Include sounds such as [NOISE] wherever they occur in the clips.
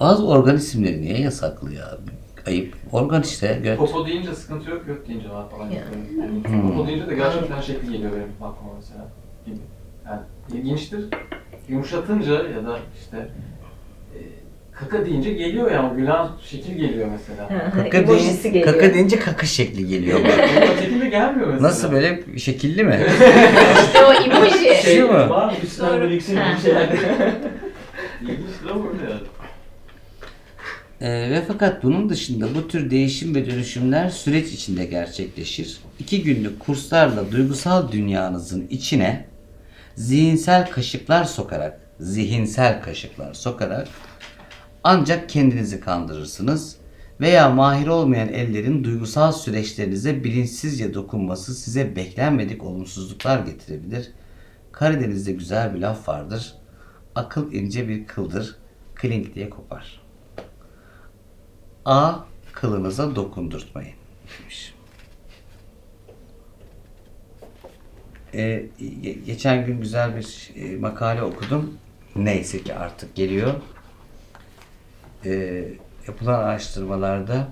Bazı organ isimleri niye yasaklı ya? Ayıp. Organ işte. Göt. Popo deyince sıkıntı yok, göt deyince var falan. Ya. Yani, Hmm. Popo deyince de gerçekten şekli geliyor benim aklıma mesela. Gibi. Yani ilginçtir. Yumuşatınca ya da işte e, kaka deyince geliyor yani gülen şekil geliyor mesela. Kaka, Emojisi deyin- geliyor. kaka deyince kaka şekli geliyor. Ama şekilde gelmiyor mesela. Nasıl böyle şekilli mi? İşte o emoji. Şey mi? Var mı Doğru. böyle yükselik Ha. bir şeyler? [LAUGHS] İlginçtir ama öyle yani. Ee, ve fakat bunun dışında bu tür değişim ve dönüşümler süreç içinde gerçekleşir. İki günlük kurslarla duygusal dünyanızın içine zihinsel kaşıklar sokarak, zihinsel kaşıklar sokarak ancak kendinizi kandırırsınız veya mahir olmayan ellerin duygusal süreçlerinize bilinçsizce dokunması size beklenmedik olumsuzluklar getirebilir. Karadeniz'de güzel bir laf vardır. Akıl ince bir kıldır, klink diye kopar. A. Kılınıza dokundurtmayın. demiş. Ee, ge- geçen gün güzel bir e, makale okudum. Neyse ki artık geliyor. Ee, yapılan araştırmalarda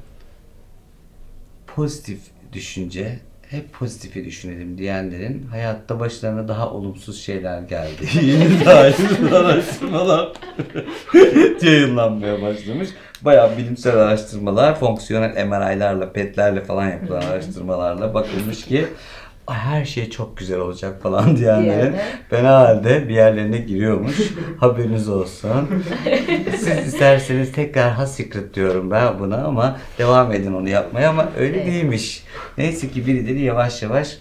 pozitif düşünce, hep pozitifi düşünelim diyenlerin hayatta başlarına daha olumsuz şeyler geldi. [LAUGHS] Yeni dair araştırmalar [LAUGHS] yayınlanmaya başlamış. Bayağı bilimsel araştırmalar, fonksiyonel MRI'larla, PET'lerle falan yapılan araştırmalarla bakılmış ki "Ay, her şey çok güzel olacak falan diyenlerin Diyenler. fena halde bir yerlerine giriyormuş. [LAUGHS] Haberiniz olsun. Siz isterseniz tekrar ha secret diyorum ben buna ama devam edin onu yapmaya ama öyle Evet. değilmiş. Neyse ki birileri yavaş yavaş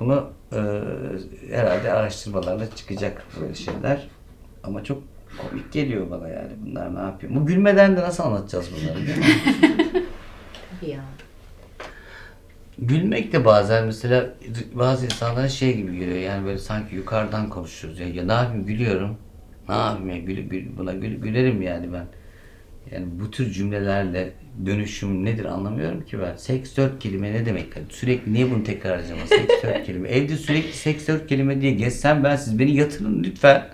bunu e, herhalde araştırmalarla çıkacak böyle şeyler. Ama çok komik geliyor bana yani bunlar ne yapıyor. Bu gülmeden de nasıl anlatacağız bunları değil mi? [LAUGHS] Tabii ya. Gülmek de bazen mesela bazı insanlara şey gibi geliyor. Yani böyle sanki yukarıdan konuşuyoruz. Ya, ya ne yapayım gülüyorum. Ne yapayım ya gül, gül- buna gül, gülerim yani ben. Yani bu tür cümlelerle dönüşüm nedir anlamıyorum ki ben. Seks dört kelime ne demek? Yani sürekli niye bunu tekrar edeceğim seks dört kelime. Evde sürekli seks dört kelime diye gezsem ben siz beni yatırın lütfen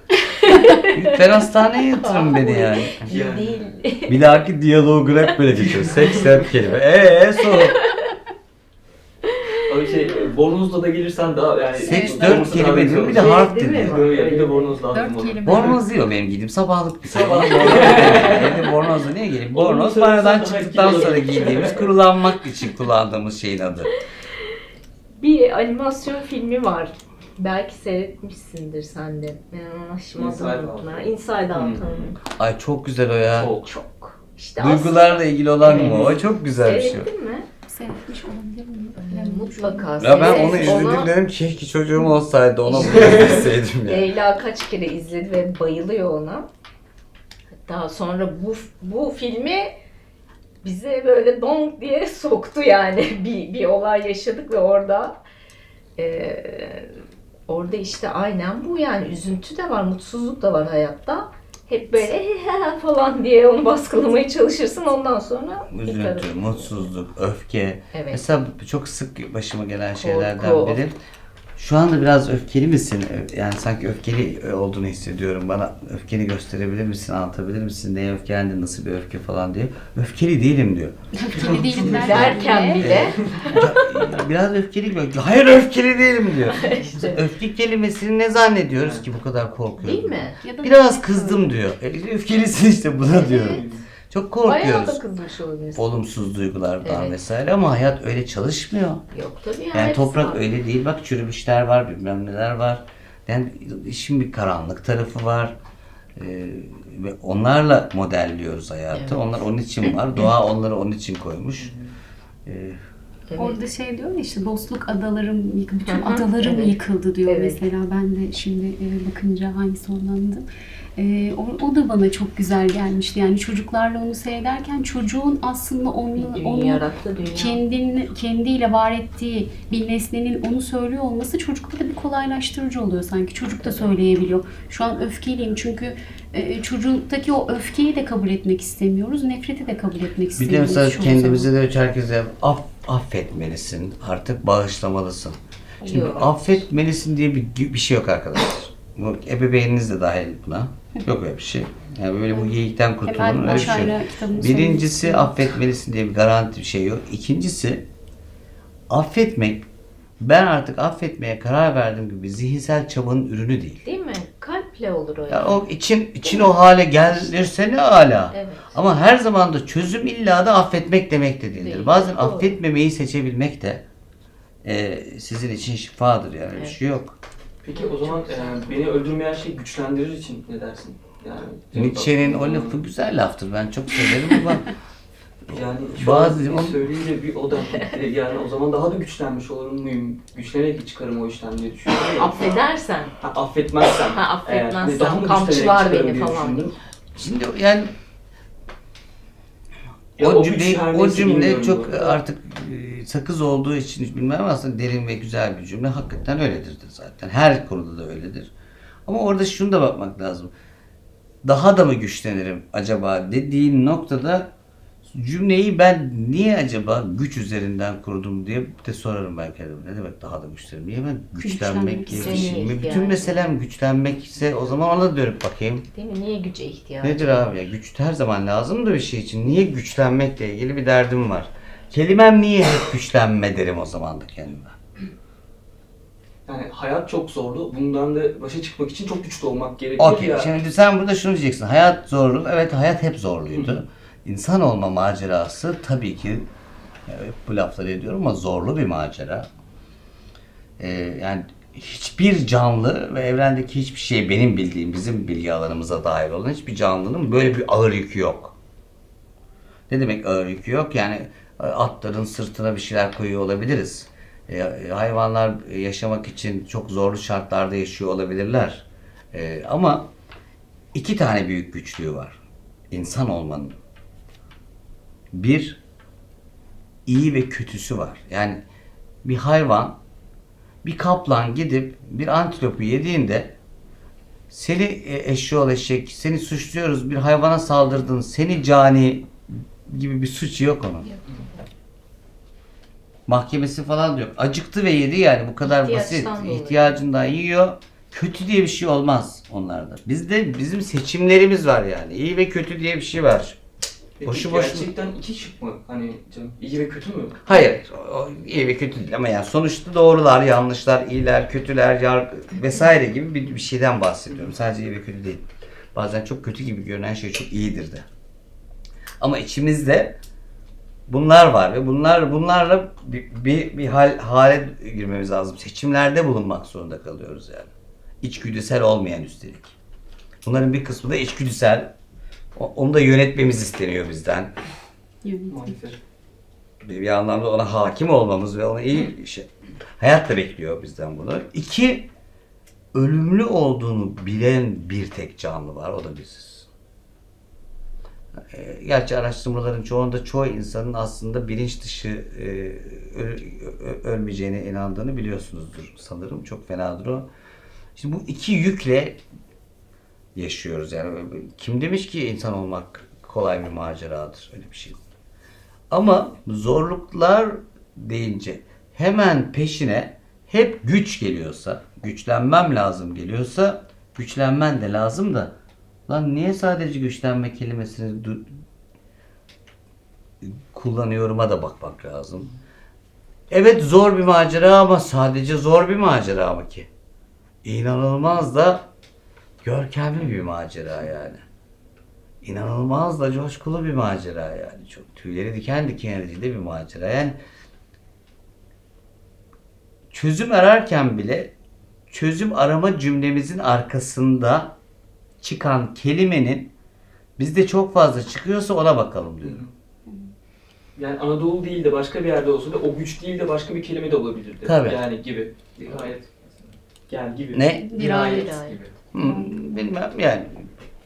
lütfen hastaneye yatırın beni yani İyi değil. bir dahaki diyalogu hep böyle geçiyor [LAUGHS] seks dört kelime eee sonra O şey, bornozla da gelirsen daha yani... Seks Evet. dört kelime mi? Bir de harf mi? dedi. Böyle bir de bornozla kelime. Bornoz o benim giydiğim sabahlık bir şey. Sabah. Evde bornozla niye geleyim? Bornoz söylesen çıktıktan sonra giydiğimiz kurulanmak için kullandığımız şeyin adı. Bir animasyon filmi var. Belki seyretmişsindir sen de. Ben şimdi Inside adını Out. unuttum. ha. Inside Out'un. Ay çok güzel o ya. Çok. Çok. İşte Duygularla ilgili olan mı? O çok güzel bir şey. Seyrettin mi? Seyretmiş olabilir miyim? Mutlaka. Ya ben seyret. onu izledim Onu dedim keşke çocuğum olsaydı ona bunu [LAUGHS] izleseydim ya. Leyla kaç kere izledi ve bayılıyor ona. Hatta sonra bu bu filmi bize böyle donk diye soktu yani [LAUGHS] bir, bir olay yaşadık ve orada eee, orada işte aynen bu yani üzüntü de var mutsuzluk da var hayatta. Hep böyle falan diye onu baskılamaya çalışırsın ondan sonra Üzüntü, mutsuzluk, öfke. Evet. Mesela çok sık başıma gelen şeylerden Korku. biri. Şu anda biraz öfkeli misin? Yani sanki öfkeli olduğunu hissediyorum. Bana öfkeni gösterebilir misin? Anlatabilir misin? Neye öfkelendin? Nasıl bir öfke falan diye. Öfkeli değilim diyor. Öfkeli değilim derken bile biraz öfkeli gibi. Hayır öfkeli değilim diyor. [LAUGHS] işte Öfke kelimesini ne zannediyoruz ki bu kadar korkuyoruz? değil mi? Ya da Biraz kızdım diyor. E, öfkelisin işte buna diyorum. Çok Bayağı korkuyoruz. da kızmış olabilirsin. Olumsuz duygulardan Evet. vesaire ama hayat öyle çalışmıyor. Yok tabii ya. Yani hepsi toprak var. öyle değil. Bak çürümüşler var, bilmem neler var. Yani işin bir karanlık tarafı var. Ee, ve onlarla modelliyoruz hayatı. Evet. Onlar onun için var. Doğa onları onun için koymuş. Ee, Evet. Orada şey diyor ya işte dostluk adalarım, bütün adalarım evet. yıkıldı diyor Evet. mesela. Ben de şimdi e, bakınca hangisi olandı. E, o, o da bana çok güzel gelmişti. Yani çocuklarla onu seyrederken çocuğun aslında onu, Bir onu yarattı dünya. kendini, kendiyle var ettiği bir nesnenin onu söylüyor olması çocukta da bir kolaylaştırıcı oluyor sanki. Çocuk da söyleyebiliyor. Şu an öfkeliyim çünkü e, çocuktaki o öfkeyi de kabul etmek istemiyoruz. Nefreti de kabul etmek bir de istemiyoruz. mesela kendimize de herkese af, affetmelisin. Artık bağışlamalısın. Şimdi Yok. affetmelisin diye bir, bir şey yok arkadaşlar. Bu ebeveyniniz de dahil buna. Yok öyle bir şey. Yani böyle bu geyikten Hemen öyle bir şey yok. Birincisi affetmelisin diye bir garanti bir şey yok. İkincisi affetmek ben artık affetmeye karar verdiğim gibi zihinsel çabanın ürünü değil. Değil mi? Kalple olur o. Ya yani. o için için o hale gelirse ne hala. Evet. Ama her zaman da çözüm illa da affetmek demek de değildir. Değil, Bazen doğru. affetmemeyi seçebilmek de e, sizin için şifadır yani. Bir Evet. şey yok. Peki o zaman e, beni öldürmeyen şey güçlendirir için ne dersin? Yani Nietzsche'nin o lafı güzel laftır. Ben çok severim ama [LAUGHS] yani şu Bazı- an söyleyince bir o da yani o zaman daha da güçlenmiş olur muyum? Güçlenerek çıkarım o işten diye düşünüyorum. Affedersen. Ha, affetmezsem. Ha, affetmezsem, eğer, daha mı kamçılar beni diye falan düşündüm. şimdi yani Ya o, o cümle, o cümle çok bu arada. artık e, sakız olduğu için bilmem ama aslında derin ve güzel bir cümle. Hakikaten öyledir de zaten. Her konuda da öyledir. Ama orada şunu da bakmak lazım. Daha da mı güçlenirim acaba dediğin noktada cümleyi ben niye acaba güç üzerinden kurdum diye de sorarım ben kendime. Ne demek daha da güçlenirim? Niye ben güçlenmek diye bir şey? Bütün ihtiyacım. meselem güçlenmek ise o zaman ona dönüp bakayım. Değil mi? Niye güce ihtiyacı? Nedir abi ya? Güç her zaman lazım da bir şey için. Niye güçlenmekle ilgili bir derdim var. Kelimem niye hep güçlenme derim o zaman da kendime. Yani hayat çok zorlu. Bundan da başa çıkmak için çok güçlü olmak gerekiyor Okey. ya. Şimdi sen burada şunu diyeceksin. Hayat zorlu. Evet hayat hep zorluydu. İnsan olma macerası tabii ki bu lafları ediyorum ama zorlu bir macera. Ee, yani hiçbir canlı ve evrendeki hiçbir şey benim bildiğim, bizim bilgi alanımıza dair olan hiçbir canlının böyle bir ağır yükü yok. Ne demek ağır yükü yok? Yani e, atların sırtına bir şeyler koyuyor olabiliriz. E, hayvanlar yaşamak için çok zorlu şartlarda yaşıyor olabilirler. E, ama iki tane büyük güçlüğü var. İnsan olmanın. Bir, iyi ve kötüsü var. Yani bir hayvan, bir kaplan gidip bir antilopu yediğinde seni e, eşyol eşek, seni suçluyoruz, bir hayvana saldırdın, seni cani gibi bir suç yok onun. Mahkemesi falan da yok. Acıktı ve yedi yani bu kadar basit. Dolayı. İhtiyacından yiyor. Kötü diye bir şey olmaz onlarda. Bizde bizim seçimlerimiz var yani. İyi ve kötü diye bir şey var. Peki boşu boşuna- gerçekten iki şık mı? Hani canım, iyi ve kötü mü? Hayır, iyi ve kötü değil ama yani sonuçta doğrular, yanlışlar, iyiler, kötüler, yar vesaire gibi bir, bir şeyden bahsediyorum. Sadece iyi ve kötü değil. Bazen çok kötü gibi görünen şey çok iyidir de. Ama içimizde bunlar var ve bunlar bunlarla bir, bir, bir hal, hale girmemiz lazım. Seçimlerde bulunmak zorunda kalıyoruz yani. İçgüdüsel olmayan üstelik. Bunların bir kısmı da içgüdüsel. Onu da yönetmemiz isteniyor bizden. Maalesef. bir, bir anlamda ona hakim olmamız ve ona iyi şey. Hayat da bekliyor bizden bunu. İki, ölümlü olduğunu bilen bir tek canlı var. O da biziz. E, Gerçi araştırmaların çoğunda çoğu insanın aslında bilinç dışı e, ölmeyeceğine inandığını biliyorsunuzdur sanırım. Çok fenadır o. Şimdi bu iki yükle yaşıyoruz yani. Kim demiş ki insan olmak kolay bir maceradır? Öyle bir şey. Ama zorluklar deyince hemen peşine hep güç geliyorsa, güçlenmem lazım geliyorsa, güçlenmen de lazım da lan niye sadece güçlenme kelimesini kullanıyorum'a da bakmak lazım. Evet zor bir macera ama sadece zor bir macera mı ki? İnanılmaz da görkemli bir macera yani. İnanılmaz da coşkulu bir macera yani. Çok tüyleri diken diken edici de bir macera. Yani çözüm ararken bile çözüm arama cümlemizin arkasında çıkan kelimenin bizde çok fazla çıkıyorsa ona bakalım diyorum. Yani Anadolu değil de başka bir yerde olsa da o güç değil de başka bir kelime de olabilirdi. Tabii. Yani gibi. Dirayet. Yani gibi. Ne? Dirayet. Dirayet. gibi. Hmm, bilmem yani.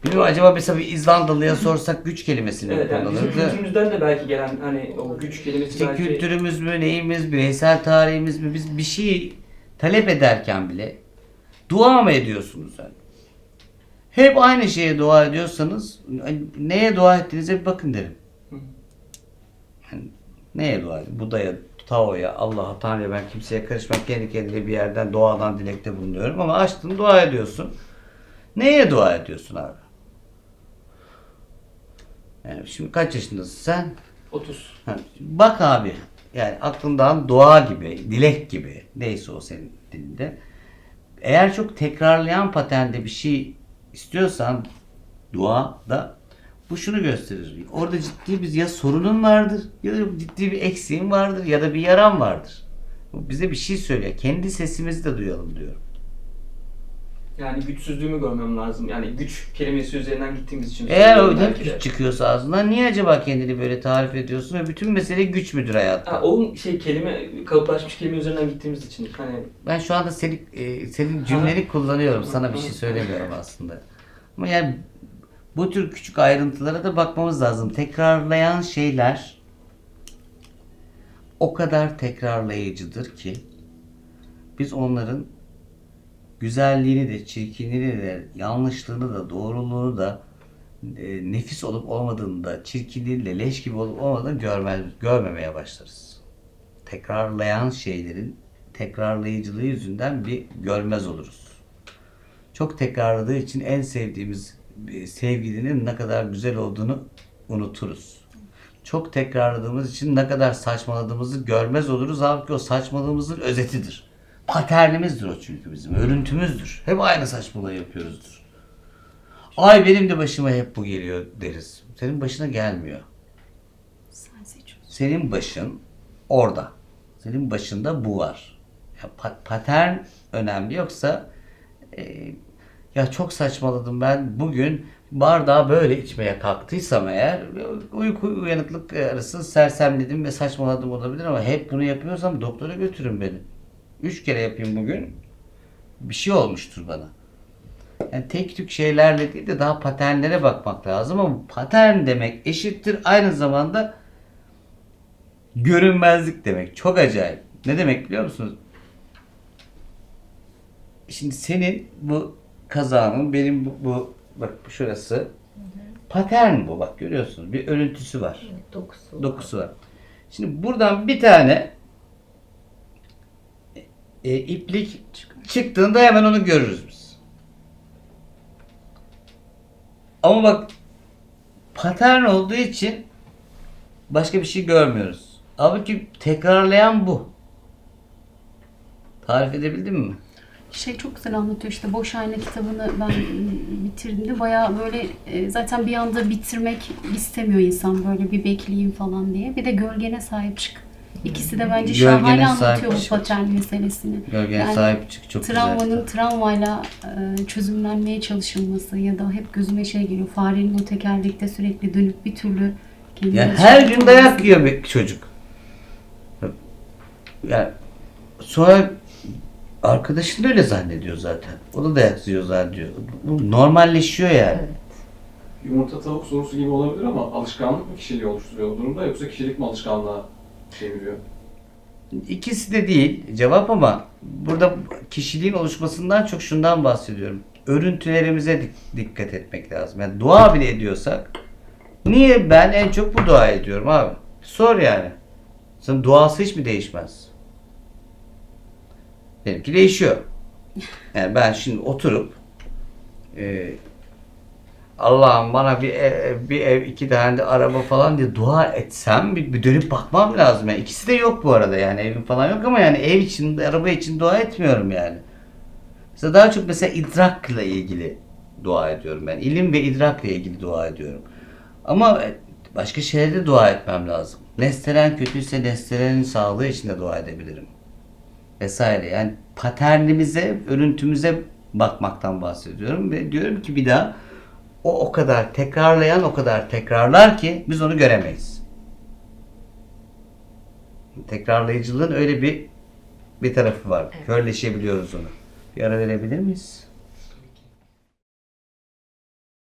Bilmiyorum acaba mesela bir İzlandalı'ya sorsak güç kelimesini Evet yani bizim kullanırdı? kültürümüzden de belki gelen hani o güç kelimesi İşte belki... kültürümüz mü, neyimiz, bireysel tarihimiz mi? Biz bir şey talep ederken bile dua mı ediyorsunuz yani? Hep aynı şeye dua ediyorsanız neye dua ettiğinize bir bakın derim. Yani neye dua edin? Buda'ya, Tao'ya, Allah'a, Tanrı'ya ben kimseye karışmak kendi kendine bir yerden doğadan dilekte bulunuyorum ama açtın dua ediyorsun. Neye dua ediyorsun abi? Yani şimdi kaç yaşındasın sen? 30. Ha, Bak abi yani aklından dua gibi, dilek gibi neyse o senin dilinde. Eğer çok tekrarlayan paternde bir şey istiyorsan dua da bu şunu gösterir. Orada ciddi bir ya sorunun vardır ya da ciddi bir eksiğin vardır ya da bir yaran vardır. Bu bize bir şey söylüyor. Kendi sesimizi de duyalım diyorum. Yani güçsüzlüğümü görmem lazım. Yani güç kelimesi üzerinden gittiğimiz için. Eğer belki de. güç çıkıyorsa ağzından niye acaba kendini böyle tarif ediyorsun ve bütün mesele güç müdür hayatta? Ha, o şey kelime, kalıplaşmış kelime üzerinden gittiğimiz için. Hani Ben şu anda senin, e, senin cümleni kullanıyorum. Sana bir şey söylemiyorum aslında. Ama yani bu tür küçük ayrıntılara da bakmamız lazım. Tekrarlayan şeyler o kadar tekrarlayıcıdır ki biz onların güzelliğini de, çirkinliğini de, yanlışlığını da, doğruluğunu da, e, nefis olup olmadığını da, çirkinliğiyle leş gibi olup olmadığını görmez, görmemeye başlarız. Tekrarlayan şeylerin tekrarlayıcılığı yüzünden bir görmez oluruz. Çok tekrarladığı için en sevdiğimiz e, sevgilinin ne kadar güzel olduğunu unuturuz. Çok tekrarladığımız için ne kadar saçmaladığımızı görmez oluruz. Halbuki o saçmalığımızın özetidir. Paternimizdir o çünkü bizim. Örüntümüzdür. Hep aynı saçmalığı yapıyoruzdur. Ay benim de başıma hep bu geliyor deriz. Senin başına gelmiyor. Sen seçiyorsun. Senin başın orada. Senin başında bu var. Ya pa- patern önemli yoksa e, ya çok saçmaladım ben bugün bardağı böyle içmeye kalktıysam eğer uyku uyanıklık arası sersemledim ve saçmaladım olabilir ama hep bunu yapıyorsam doktora götürün beni. Üç kere yapayım bugün bir şey olmuştur bana. Yani tek tük şeylerle değil de daha paternlere bakmak lazım ama patern demek eşittir aynı zamanda görünmezlik demek. Çok acayip. Ne demek biliyor musunuz? Şimdi senin bu kazağının benim bu, bu bak şurası patern bu bak görüyorsunuz. Bir örüntüsü var. Dokusu. Dokusu var. Şimdi buradan bir tane e, iplik çıktığında hemen onu görürüz biz. Ama bak patern olduğu için başka bir şey görmüyoruz. Halbuki tekrarlayan bu. Tarif edebildim mi? Şey çok güzel anlatıyor işte Boş Ayna kitabını ben bitirdiğimde bayağı böyle e, zaten bir anda bitirmek istemiyor insan böyle bir bekleyeyim falan diye. Bir de gölgene sahip çık. İkisi de bence Gölgene şahane sahip anlatıyor bu çık. patern meselesini. Gölgene Yani sahip çık çok güzel. Travmanın travmayla e, çözümlenmeye çalışılması ya da hep gözüme şey geliyor. Farenin o tekerlekte sürekli dönüp bir türlü kendini Ya her gün dayak yiyor bir çocuk. Yani sonra arkadaşın da öyle zannediyor zaten. O da dayak yiyor zannediyor. Bu normalleşiyor yani. Evet. Yumurta tavuk sorusu gibi olabilir ama alışkanlık mı kişiliği oluşturuyor bu durumda yoksa kişilik mi alışkanlığa çeviriyor? İkisi de değil cevap ama burada kişiliğin oluşmasından çok şundan bahsediyorum. Örüntülerimize dik- dikkat etmek lazım. Yani dua bile ediyorsak niye ben en çok bu dua ediyorum abi? Sor yani. Senin duası hiç mi değişmez? Benimki değişiyor. Yani ben şimdi oturup e, Allah'ım bana bir ev, bir ev, iki tane de araba falan diye dua etsem bir, bir dönüp bakmam lazım. Yani ikisi de yok bu arada yani evim falan yok ama yani ev için, araba için dua etmiyorum yani. Mesela daha çok mesela idrakla ilgili dua ediyorum ben. İlim ve idrakla ilgili dua ediyorum. Ama başka şeylerde dua etmem lazım. Nesteren kötüyse nesterenin sağlığı için de dua edebilirim. Vesaire. Yani paternimize, örüntümüze bakmaktan bahsediyorum ve diyorum ki bir daha o o kadar tekrarlayan o kadar tekrarlar ki biz onu göremeyiz. Tekrarlayıcılığın öyle bir bir tarafı var. Körleşebiliyoruz onu. Bir ara verebilir miyiz?